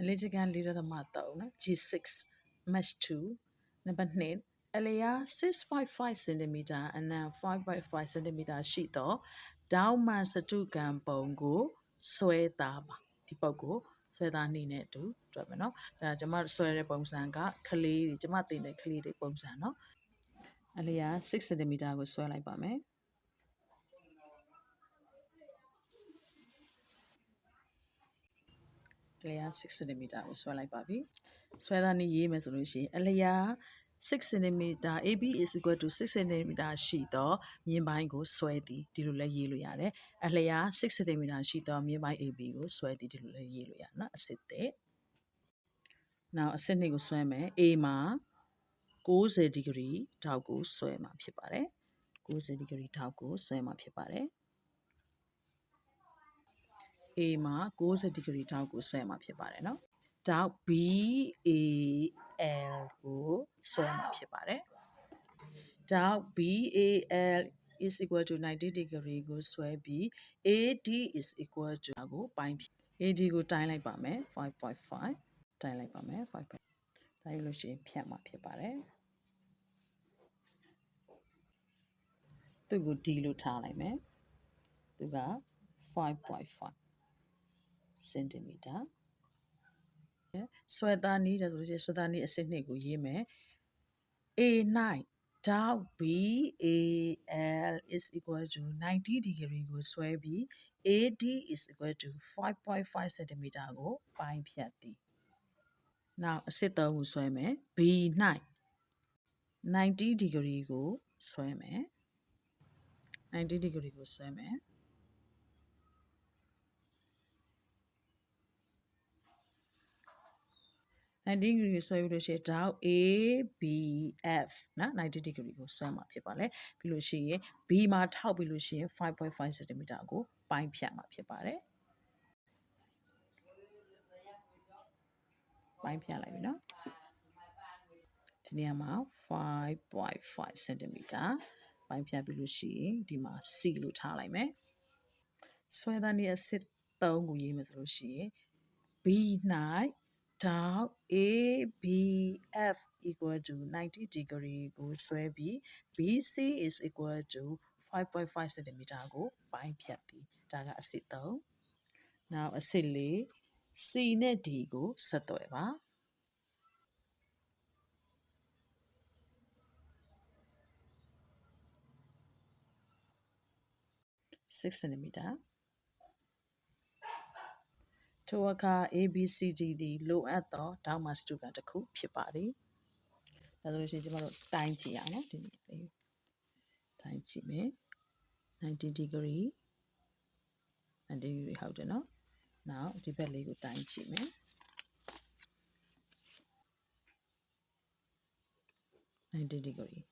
အလေးချကန်း4.3နော် G6 mesh 2နံပါတ်2အလျာ6.5 cm အနံ5.5 cm ရှိသောဒေါင်းမန်စတုကံပုံကိုဆွဲသားပါဒီပုတ်ကိုဆွဲသားနှီးနဲ့အတူတွက်မယ်နော်ဒါကျွန်မဆွဲတဲ့ပုံစံကကလေးတွေကျွန်မတင်တဲ့ကလေးတွေပုံစံနော်အလျာ6 cm ကိုဆွဲလိုက်ပါမယ် အလျာ6 cm ကိုဆွဲလိုက်ပါပြီဆွဲသားနှီးရေးမယ်ဆိုလို့ရှိရင်အလျာ6 cm AB is equal to 6 cm ရှိသောမြင်းပိုင်းကိုဆွဲသည်ဒီလိုလည်းရေးလို့ရတယ်အလျာ6 cm ရှိသောမြင်းပိုင်း AB ကိုဆွဲသည်ဒီလိုလည်းရေးလို့ရနော်အစစ်တဲ့နောက်အစစ်နှစ်ကိုဆွဲမယ် A မှာ90ဒီဂရီထောက်ကိုဆွဲမှာဖြစ်ပါတယ်90ဒီဂရီထောက်ကိုဆွဲမှာဖြစ်ပါတယ် A မှာ90ဒီဂရီတောက်ကိုဆွဲမှာဖြစ်ပါတယ်နော်တောက် B A L ကိုဆွဲမှာဖြစ်ပါတယ်တောက် B A L is equal to 90 degree ကိုဆွဲပြီး AD is equal to ကိုပိုင်းဖြစ် AD ကိုတိုင်းလိုက်ပါမယ်5.5တိုင်းလိုက်ပါမယ်5.5တိုင်းလို့ရှိရင်ဖြတ်မှာဖြစ်ပါတယ်သူ့ကို D လို့ထားလိုက်မယ်သူက5.5 cm ဆွဲသားနီးတယ်ဆိုလို့ရှိရင်ဆွဲသားနီးအစစ်နှစ်ကိုရေးမယ် A9 dot BAL is equal to 90 degree ကိုဆွဲပြီး AD is equal to 5.5 cm ကိုပိုင်းဖြတ်သည်။ now အစစ်သုံးကိုဆွဲမယ် B9 90 degree ကိုဆွဲမယ်90 degree ကိုဆွဲမယ် 90 degree ဆွဲပြီးလို့ရှိရင်ဒေါက် ABF နော်90 degree ကိုဆွဲမှာဖြစ်ပါလေပြီးလို့ရှိရင် B မှာထောက်ပြီးလို့ရှိရင်5.5 cm ကိုပိုင်းဖြတ်မှာဖြစ်ပါတယ်ပိုင်းဖြတ်လိုက်ပြီနော်ဒီနေရာမှာ5.5 cm ပိုင်းဖြတ်ပြီးလို့ရှိရင်ဒီမှာ C လို့ထားလိုက်မယ်ဆွဲသားနေအစစ်3ကိုရေးမယ်ဆိုလို့ရှိရင် B9 dot ABF equal to 90 degree ကိုဆွဲပြီး BC is equal to 5.5 cm ကိုပိုင်းဖြတ်သည်ဒါကအစစ်3နောက်အစစ်4 C နဲ့ D ကိုဆက်သွယ်ပါ6 cm ထိုအခါ ABCD သည်လိုအပ်သောဒေါက်မစတုကတစ်ခုဖြစ်ပါသည်။ဒါဆိုလို့ရှိရင်ကျမတို့တိုင်းကြည့်ရအောင်နော်ဒီနေ့တိုင်းကြည့်မယ်90 degree 90 degree ဟုတ်တယ်နော်။နောက်ဒီဘက်လေးကိုတိုင်းကြည့်မယ်90 degree